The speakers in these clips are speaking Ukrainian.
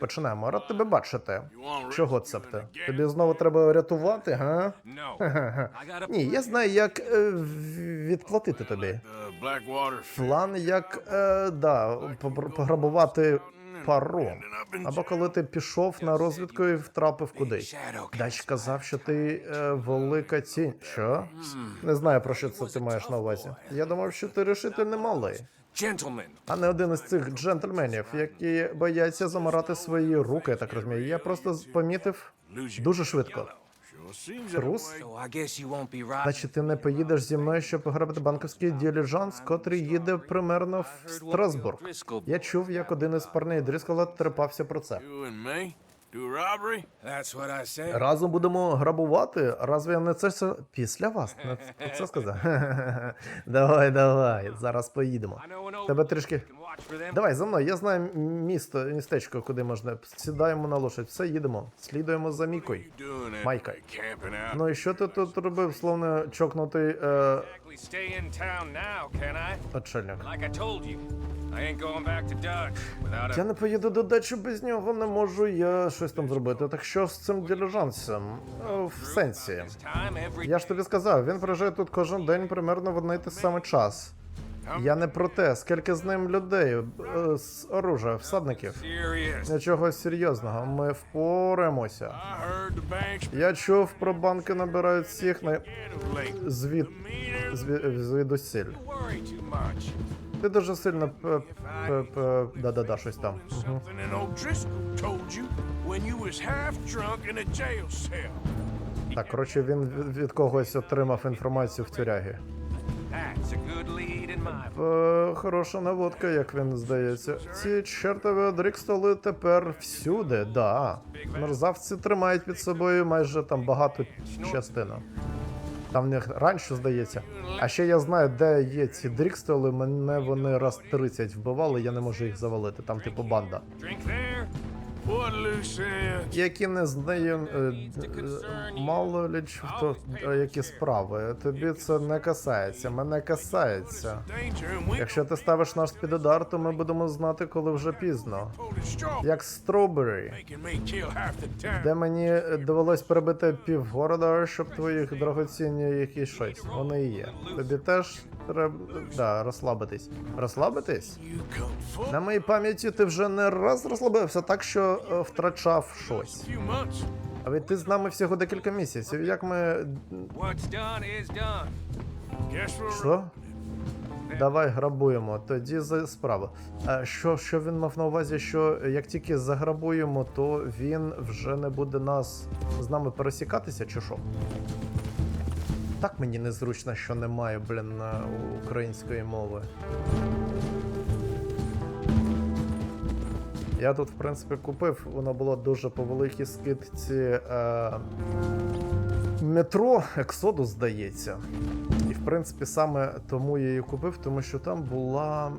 починаємо. Рад тебе бачити. Чого це б ти? Тобі знову треба рятувати, га? Ні, я знаю, як е, відплатити тобі. План, як е, да, пограбувати паром. Або коли ти пішов на розвідку і втрапив кудись. Дач казав, що ти е, велика тінь. Що? Не знаю про що це ти маєш на увазі. Я думав, що ти рішительний малий, Gentlemen, а не один із цих джентльменів, які бояться замирати свої руки, я так розумію. Я просто помітив дуже швидко. Трус? Значить, ти не поїдеш зі мною, щоб пограбити банківський діліжанс, котрий їде примерно в Страсбург. Я чув, як один із парней Дріскола трепався про це. You and me do a robbery. That's what I said. Разом будемо грабувати. Разве я не це все після вас? Не це сказав? давай, давай. Зараз поїдемо. Тебе трішки. Давай за мною. Я знаю місто, містечко, куди можна. Сідаємо на лошадь. Все, їдемо. Слідуємо за Мікою. Майка. Ну і що ти тут робив, словно чокнутий е, without Я не поїду до дачі без нього, не можу я щось там зробити. Так що з цим діліжансом? Е, В сенсі. Я ж тобі сказав, він приїжджає тут кожен день примерно в одний той самий час. Я не про те, скільки з ним людей е, з оружия, всадників. Нічого серйозного, ми впораємося. Banks Я чув про банки набирають всіх на звід звідусіль. Ти дуже сильно п- п- п- да-да-да, щось там. Так, коротше, він від когось отримав інформацію в тюрягі. Е, хороша наводка, як він здається. Ці чертові дрікстоли тепер всюди, да. Мерзавці тримають під собою майже там багато частину. Там в них раніше здається. А ще я знаю, де є ці дрікстоли, мене вони раз 30 вбивали, я не можу їх завалити. Там типу банда. Які не знаю, е, е, мало ли ч- хто е, які справи. Тобі це не касається, мене касається. Якщо ти ставиш нас під удар, то ми будемо знати, коли вже пізно. Як time. де мені довелось перебити півгорода, щоб твоїх дорогоцінні якісь щось. Вони є. Тобі теж треба да, розслабитись. Розслабитись? На моїй пам'яті ти вже не раз розслабився, так що е, втрачав щось. А ведь ти з нами всього декілька місяців. Як ми. Що? Давай грабуємо. Тоді за справу. А що, що він мав на увазі, що як тільки заграбуємо, то він вже не буде нас з нами пересікатися, чи що? Так мені незручно, що немає, блін, української мови. Я тут, в принципі, купив, воно було дуже по великій скидці. Е- метро Ексодус, здається. І в принципі саме тому я її купив, тому що там була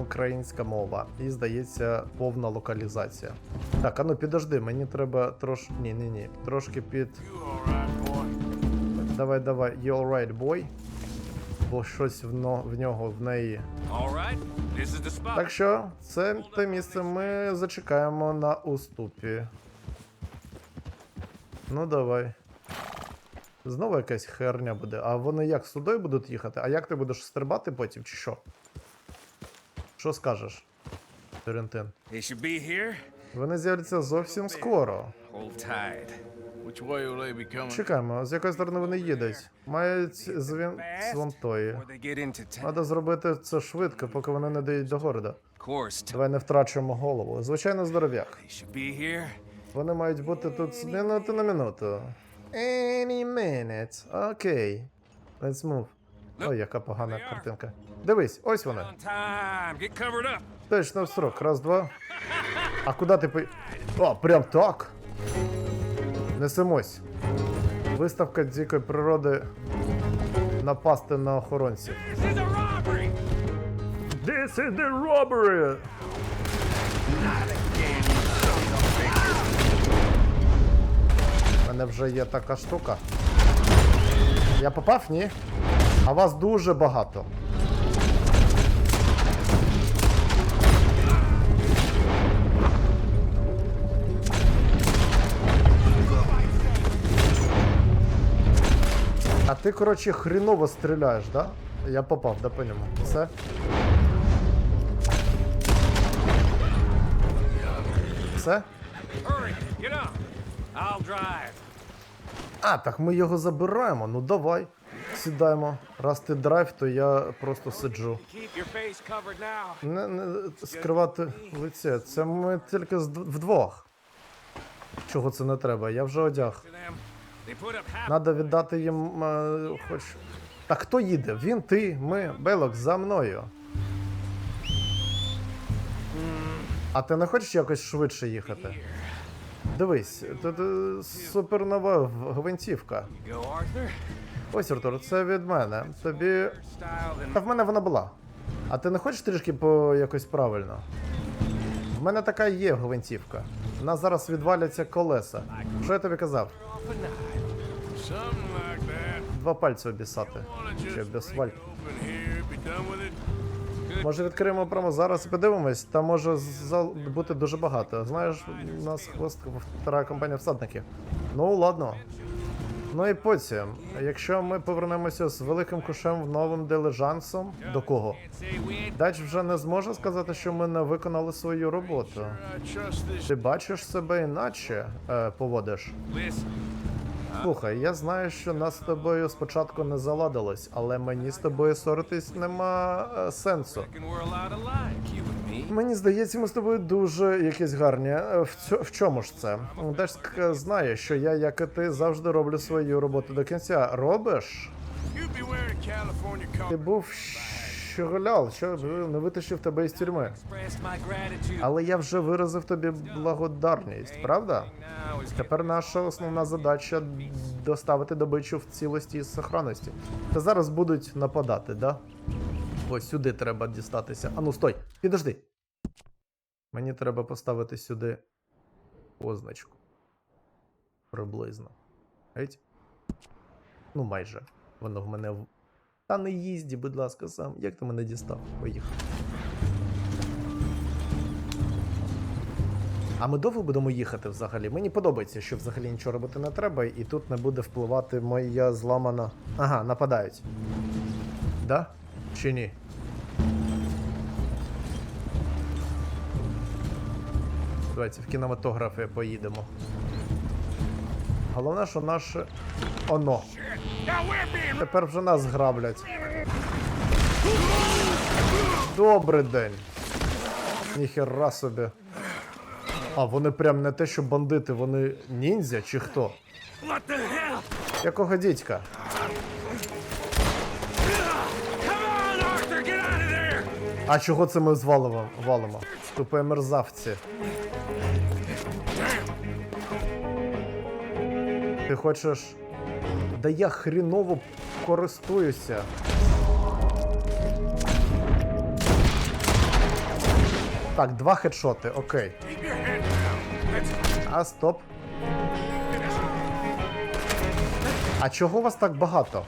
українська мова і, здається, повна локалізація. Так, а ну підожди, мені треба трош. Ні, ні, ні. Трошки під. Давай, давай, you alright, boy. Бо щось в, но... в нього в неї. Так що, це те місце ми зачекаємо на уступі. Ну давай. Знову якась херня буде. А вони як сюди будуть їхати? А як ти будеш стрибати потім, чи що? Що скажеш, Терентин? Вони з'являться зовсім скоро. Hold tight. Which way will they be coming? Чекаємо, з якої сторони вони їдуть. Мають з він з вон тої. Before they get into town. Треба зробити це швидко, поки вони не доїдуть до города. Of Давай не втрачуємо голову. Звичайно, here. Вони мають бути тут з минути на минуту. Any minute. Окей. Let's move. Ой, яка погана картинка. Дивись, ось up. Точно в строк. Раз, два. А куди ти по. О, прям так. Несемось. Виставка дикої природи. Напасти на охоронців. This is the robbery! У мене вже є така штука. Я попав, ні? А вас дуже багато. Ти, коротше, хріново стріляєш, да? Я попав, да, по ньому. Все. Все? А, так ми його забираємо. Ну давай. Сідаємо. Раз ти драйв, то я просто сиджу. Не, не скривати лице. Це ми тільки вдвох. Чого це не треба? Я вже одяг. Надо віддати їм е, хоч. Так хто їде? Він, ти, ми, Белок, за мною. А ти не хочеш якось швидше їхати? Дивись, тут е, супернова гвинтівка. Ось, Артур, це від мене. Тобі. Та в мене вона була. А ти не хочеш трішки по якось правильно? В мене така є гвинтівка. У нас зараз відваляться колеса. Що я тобі казав? Два пальці обісати. Чи без break валь. it open here, be done with it. Може відкриємо прямо зараз і подивимось, там може бути дуже багато. Знаєш, у нас хвост втора компанія всадників. Ну ладно. Ну і потім, якщо ми повернемося з великим кушем новим дилижансом, до кого? Дач вже не зможе сказати, що ми не виконали свою роботу. Ти бачиш себе іначе е, поводиш. Слухай, я знаю, що нас з тобою спочатку не заладилось, але мені з тобою ссоритись нема е, сенсу. Мені здається, ми з тобою дуже якісь гарні. Е, В, цьо- в чому ж це? Дешк знає, що я, як і ти, завжди роблю свою роботу до кінця. Робиш? Ти color. Був щоголяв, що не витащив тебе із тюрми. Але я вже виразив тобі благодарність, правда? Тепер наша основна задача доставити добичу в цілості і сохранності. Та зараз будуть нападати, да? Ось сюди треба дістатися. Ану, стой! Підожди. Мені треба поставити сюди позначку. Приблизно. Геть? Ну, майже. Воно в мене. Та не їзді, будь ласка, сам. Як ти мене дістав? Поїхав. А ми довго будемо їхати взагалі? Мені подобається, що взагалі нічого робити не треба, і тут не буде впливати моя зламана. Ага, нападають. Да? Чи ні? Давайте в кінематографі поїдемо. Головне, що наше. Оно. Тепер вже нас граблять. Добрий день. Ніхера собі. А, вони прям не те, що бандити, вони ніндзя чи хто? Якого there! А чого це ми звалимо? валимо? Тупе мерзавці. Хочеш. Да я хріново користуюся. Так, два хедшоти, окей. А стоп. А чого вас так багато?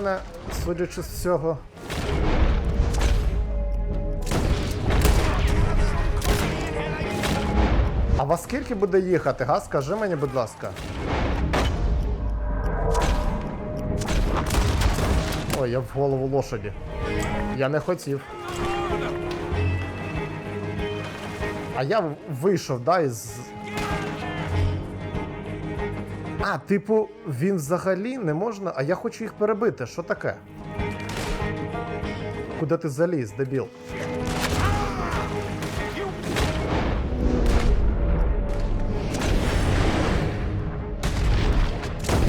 Мене, судячи з всього. А вас скільки буде їхати, га? Скажи мені, будь ласка. Ой, я в голову лошаді. Я не хотів. А я вийшов, да, із. А, типу, він взагалі не можна. А я хочу їх перебити. Що таке? Куди ти заліз, дебіл?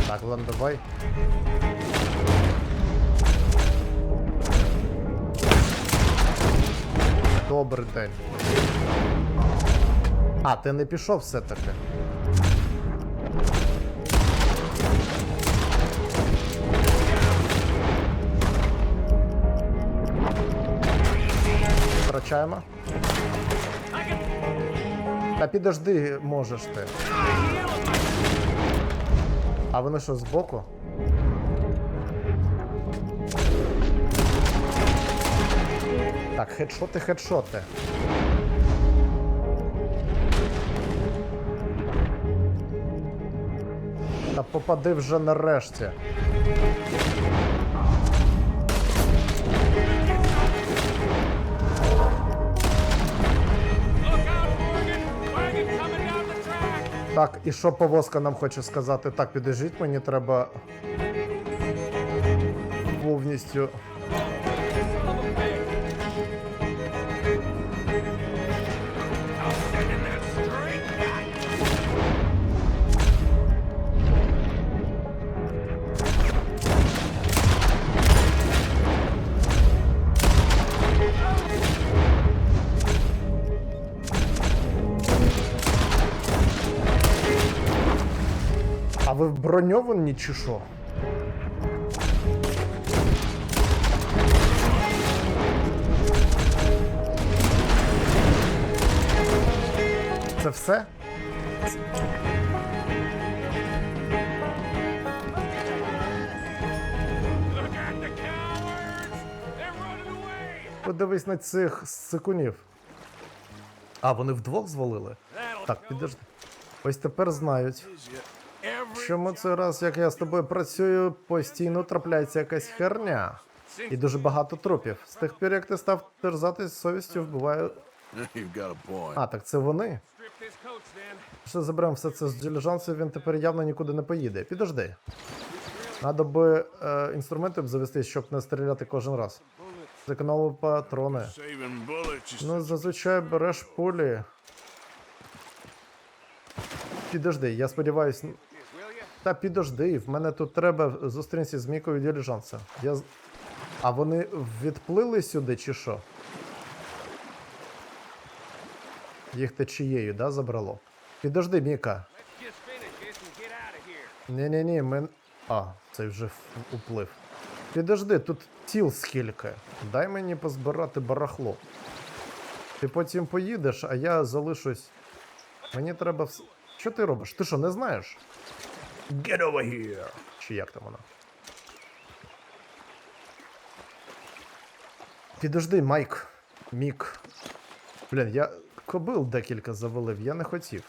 Так, ладно, давай. Добрий день. А, ти не пішов все-таки. Втрачаємо. Та підожди, можеш ти. А вони що, збоку? Так, хедшоти, хедшоти. Та попади вже нарешті. Так, і що повозка нам хоче сказати? Так, підожіть, мені треба повністю. Броньовані чи що? Це все? Подивись на цих сикунів. А, вони вдвох звалили? Так, підожди. Ось тепер знають. Чому цей раз, як я з тобою працюю, постійно трапляється якась херня. І дуже багато трупів. З тих пір, як ти став терзатись совістю, вбиваю. А, так це вони. Що заберемо все це з диліжансу, він тепер явно нікуди не поїде. Підожди. Надо би е, інструменти б завести, щоб не стріляти кожен раз. Зекономив патрони. Ну, зазвичай береш пулі. Підожди, я сподіваюся. Та підожди, в мене тут треба зустрітися з Мікою діліжанса. Я... А вони відплили сюди чи що? Їх течією, да, забрало? Підожди, Міка. Here. Ні-ні-ні, ми. А, цей вже уплив. Підожди, тут тіл скільки. Дай мені позбирати барахло. Ти потім поїдеш, а я залишусь. Мені треба. Що ти робиш? Ти що, не знаєш? Get over here! Чи як там вона? Підожди, Майк. Мік. Блін, я кобил декілька завалив, я не хотів.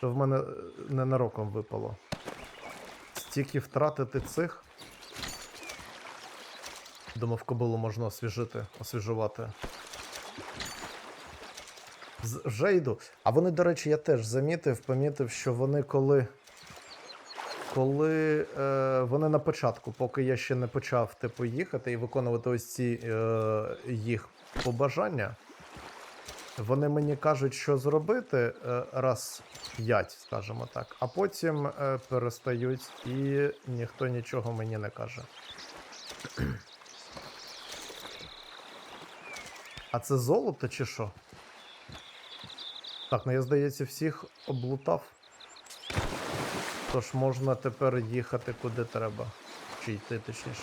То в мене е, ненароком випало. Стільки втратити цих. Думав, кобилу можна освіжити, освіжувати. З- Вже йду. А вони, до речі, я теж замітив, помітив, що вони коли. Коли е, вони на початку, поки я ще не почав типу, їхати і виконувати ось ці е, їх побажання, вони мені кажуть, що зробити е, раз п'ять, скажімо так, а потім е, перестають і ніхто нічого мені не каже. А це золото чи що? Так, ну я здається, всіх облутав. Тож можна тепер їхати куди треба. Чи йти точніше.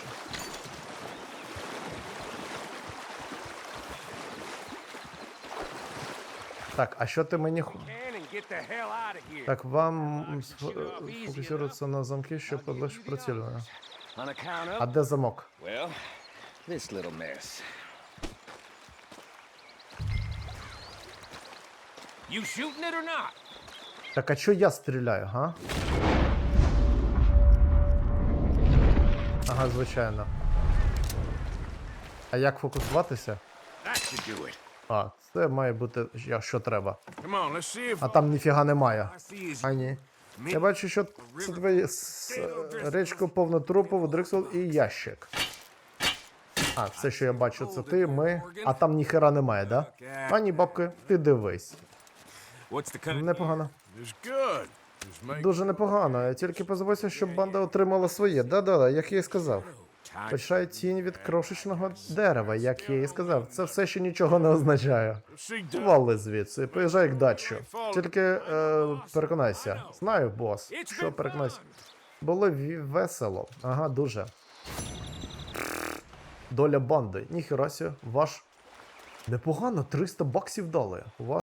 Так, а що ти мені. Так, вам фокусуватися на замки, щоб подлегше прицілювання. А де замок? You shooting it or not? Так, а чо я стріляю, га? Ага, звичайно. А як фокусуватися? А, це має бути що треба. А там ніфіга немає. А ні. Я бачу, що це твоє речко повне трупів, дриксел і ящик. А, все, що я бачу, це ти, ми. А там ніхера немає, да? Пані бабки, ти дивись. Непогано. Дуже непогано. Тільки позиваюся, щоб банда отримала своє. Да-да-да, як я і сказав. Почає тінь від крошечного дерева, як я і сказав. Це все ще нічого не означає. Вали звідси, поїжджай к дачу. Тільки е, переконайся. Знаю, бос. Що переконайся? Було весело. Ага, дуже. Доля банди. Ніхерася, ваш. Непогано, 300 баксів дали.